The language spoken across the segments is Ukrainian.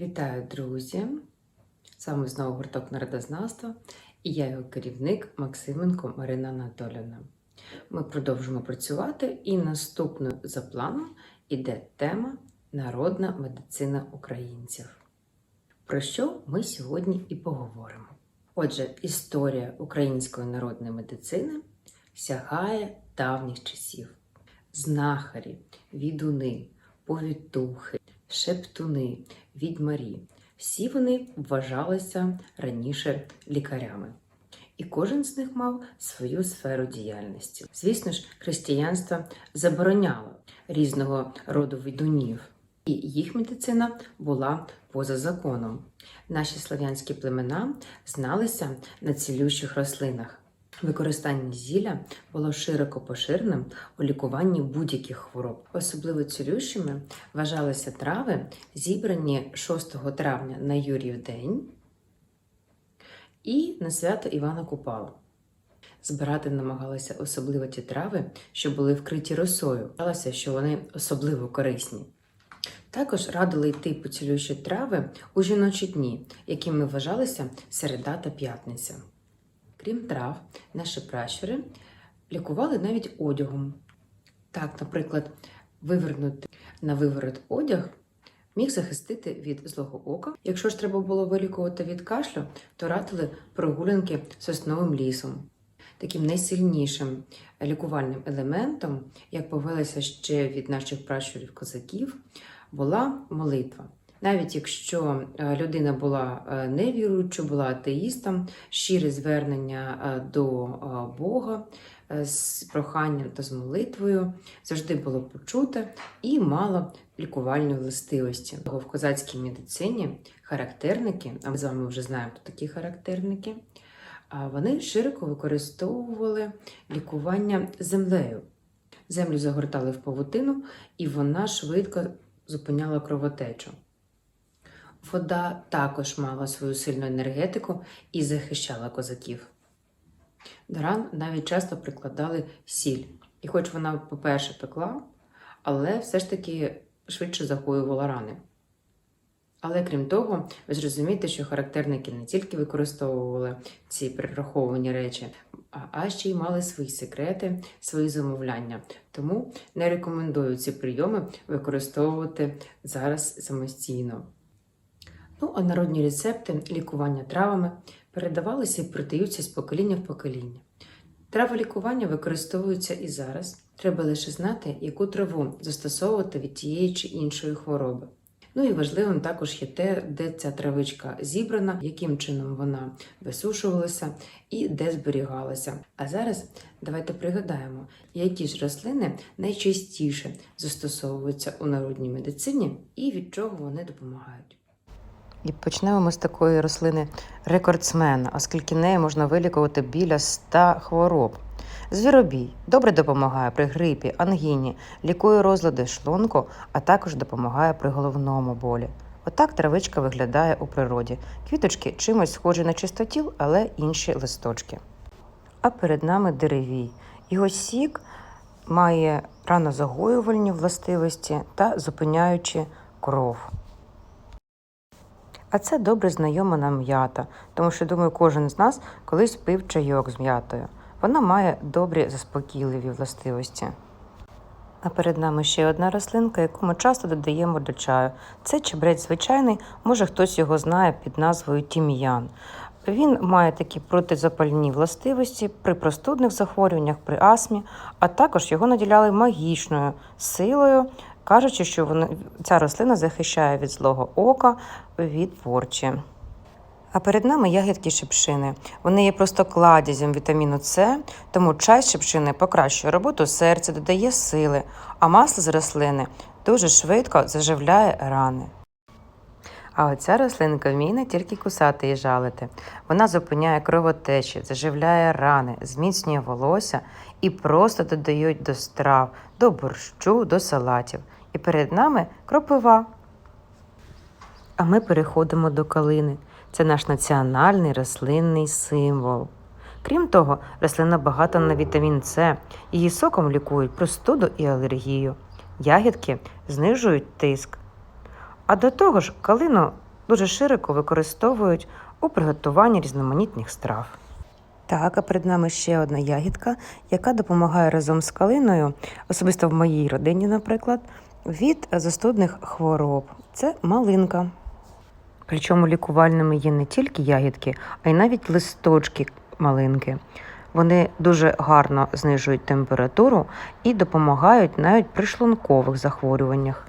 Вітаю, друзі! З вами знову гурток народознавства і я його керівник Максименко Марина Анатолівна. Ми продовжимо працювати, і наступною за планом іде тема Народна медицина українців. Про що ми сьогодні і поговоримо. Отже, історія української народної медицини сягає давніх часів. Знахарі, відуни, повітухи, шептуни, відьмарі. Всі вони вважалися раніше лікарями. І кожен з них мав свою сферу діяльності. Звісно ж, християнство забороняло різного роду відунів, і їх медицина була поза законом. Наші слав'янські племена зналися на цілющих рослинах. Використання зілля було широко поширеним у лікуванні будь-яких хвороб. Особливо цілющими вважалися трави, зібрані 6 травня на Юрів день і на свято Івана Купала. Збирати намагалися особливо ті трави, що були вкриті росою. Вважалося, що вони особливо корисні. Також радили йти по цілющі трави у жіночі дні, якими вважалися середа та п'ятниця. Крім трав, наші пращури лікували навіть одягом. Так, наприклад, вивернути на виворот одяг міг захистити від злого ока. Якщо ж треба було вилікувати від кашлю, то радили прогулянки сосновим лісом. Таким найсильнішим лікувальним елементом, як повелося ще від наших пращурів козаків, була молитва. Навіть якщо е, людина була е, невіруючою, була атеїстом, щире звернення е, до Бога з проханням та з молитвою завжди було почуте і мало лікувальної властивості. В козацькій медицині характерники, а ми з вами вже знаємо хто такі характерники, вони широко використовували лікування землею. Землю загортали в павутину, і вона швидко зупиняла кровотечу. Вода також мала свою сильну енергетику і захищала козаків. До ран навіть часто прикладали сіль. І хоч вона, по-перше, пекла, але все ж таки швидше загоювала рани. Але крім того, ви зрозумієте, що характерники не тільки використовували ці перераховані речі, а ще й мали свої секрети, свої замовляння. Тому не рекомендую ці прийоми використовувати зараз самостійно. Ну, а народні рецепти лікування травами передавалися і передаються з покоління в покоління. Трави лікування використовуються і зараз. Треба лише знати, яку траву застосовувати від тієї чи іншої хвороби. Ну і важливим також є те, де ця травичка зібрана, яким чином вона висушувалася і де зберігалася. А зараз давайте пригадаємо, які ж рослини найчастіше застосовуються у народній медицині і від чого вони допомагають. І почнемо ми з такої рослини рекордсмена, оскільки нею можна вилікувати біля 100 хвороб. Звіробій добре допомагає при грипі, ангіні, лікує розлади шлунку, а також допомагає при головному болі. Отак травичка виглядає у природі. Квіточки чимось схожі на чистотіл, але інші листочки. А перед нами деревій. Його сік має ранозагоювальні властивості та зупиняючи кров. А це добре знайома нам м'ята, тому що, думаю, кожен з нас колись пив чайок з м'ятою. Вона має добрі заспокійливі властивості. А перед нами ще одна рослинка, яку ми часто додаємо до чаю. Це чебрець звичайний, може хтось його знає під назвою тім'ян. Він має такі протизапальні властивості при простудних захворюваннях, при астмі, а також його наділяли магічною силою, кажучи, що вона, ця рослина захищає від злого ока, від порчі. А перед нами ягідки шипшини. Вони є просто кладязем вітаміну С, тому чай з шипшини покращує роботу серця, додає сили, а масло з рослини дуже швидко заживляє рани. А оця рослинка вміє не тільки кусати і жалити. Вона зупиняє кровотечі, заживляє рани, зміцнює волосся і просто додають до страв, до борщу, до салатів. І перед нами кропива. А ми переходимо до калини. Це наш національний рослинний символ. Крім того, рослина багата на вітамін С. Її соком лікують простуду і алергію. Ягідки знижують тиск. А до того ж, калину дуже широко використовують у приготуванні різноманітних страв. Так, а перед нами ще одна ягідка, яка допомагає разом з калиною, особисто в моїй родині, наприклад, від застудних хвороб. Це малинка. Причому лікувальними є не тільки ягідки, а й навіть листочки малинки. Вони дуже гарно знижують температуру і допомагають навіть при шлункових захворюваннях.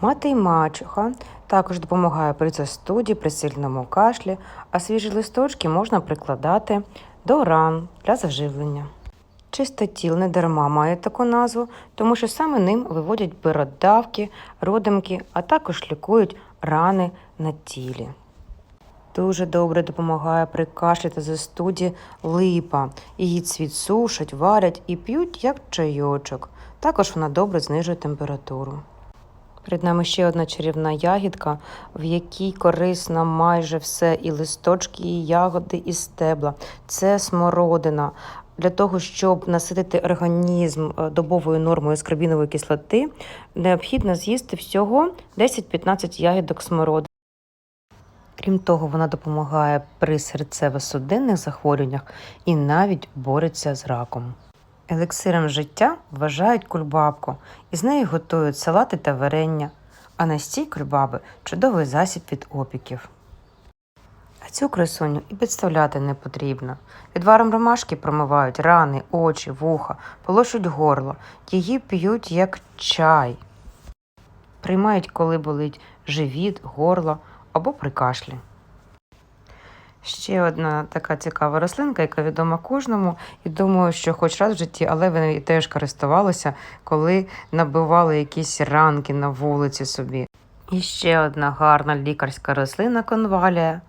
Мати й мачуха також допомагає при застуді, при сильному кашлі, а свіжі листочки можна прикладати до ран для заживлення. Чистотіл не дарма має таку назву, тому що саме ним виводять бородавки, родимки, а також лікують рани на тілі. Дуже добре допомагає при кашлі та застуді липа. Її цвіт сушать, варять і п'ють як чайочок. Також вона добре знижує температуру. Перед нами ще одна чарівна ягідка, в якій корисно майже все і листочки, і ягоди, і стебла. Це смородина. Для того, щоб наситити організм е, добовою нормою скарбінової кислоти, необхідно з'їсти всього 10-15 ягідок смородини. Крім того, вона допомагає при серцево-судинних захворюваннях і навіть бореться з раком. Елексиром життя вважають кульбабку, і з неї готують салати та варення, а настій кульбаби чудовий засіб від опіків. Цю красуню і підставляти не потрібно. Відваром ромашки промивають рани, очі, вуха, полощуть горло, її п'ють як чай. Приймають, коли болить живіт, горло або при кашлі. Ще одна така цікава рослинка, яка відома кожному, і думаю, що хоч раз в житті, але нею теж користувалися, коли набивали якісь ранки на вулиці собі. І ще одна гарна лікарська рослина конвалія.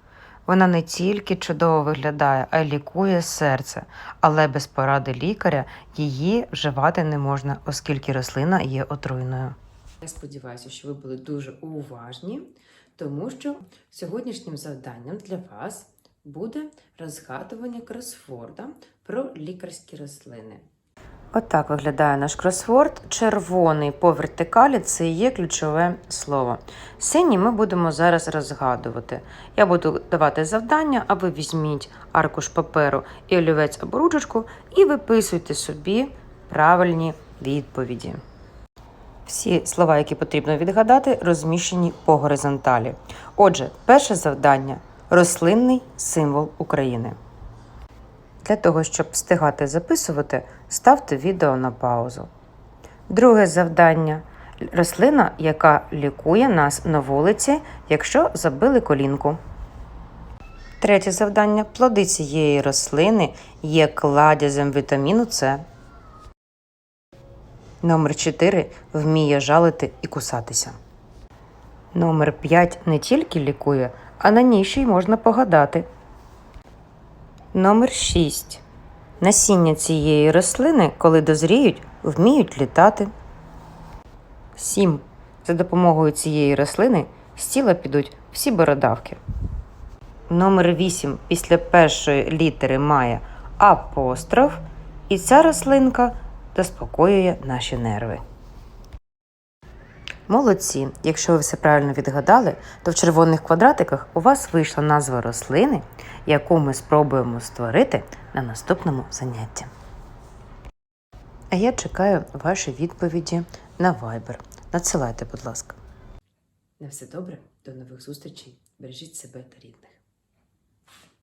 Вона не тільки чудово виглядає, а й лікує серце, але без поради лікаря її вживати не можна, оскільки рослина є отруйною. Я сподіваюся, що ви були дуже уважні, тому що сьогоднішнім завданням для вас буде розгадування кросворда про лікарські рослини. Отак виглядає наш кросворд. Червоний по вертикалі це є ключове слово. Синій ми будемо зараз розгадувати. Я буду давати завдання, а ви візьміть аркуш паперу і олівець або ручечку і виписуйте собі правильні відповіді. Всі слова, які потрібно відгадати, розміщені по горизонталі. Отже, перше завдання рослинний символ України. Для того, щоб встигати записувати, ставте відео на паузу. Друге завдання рослина, яка лікує нас на вулиці, якщо забили колінку. Третє завдання плоди цієї рослини є кладязем вітаміну С. Номер 4 вміє жалити і кусатися. Номер 5 не тільки лікує, а на ній ще й можна погадати. Номер 6. Насіння цієї рослини, коли дозріють, вміють літати. 7. За допомогою цієї рослини з тіла підуть всі бородавки. Номер 8. Після першої літери має апостроф, і ця рослинка заспокоює наші нерви. Молодці! Якщо ви все правильно відгадали, то в червоних квадратиках у вас вийшла назва рослини, яку ми спробуємо створити на наступному занятті. А я чекаю ваші відповіді на Viber. Надсилайте, будь ласка. На все добре, до нових зустрічей. Бережіть себе та рідних.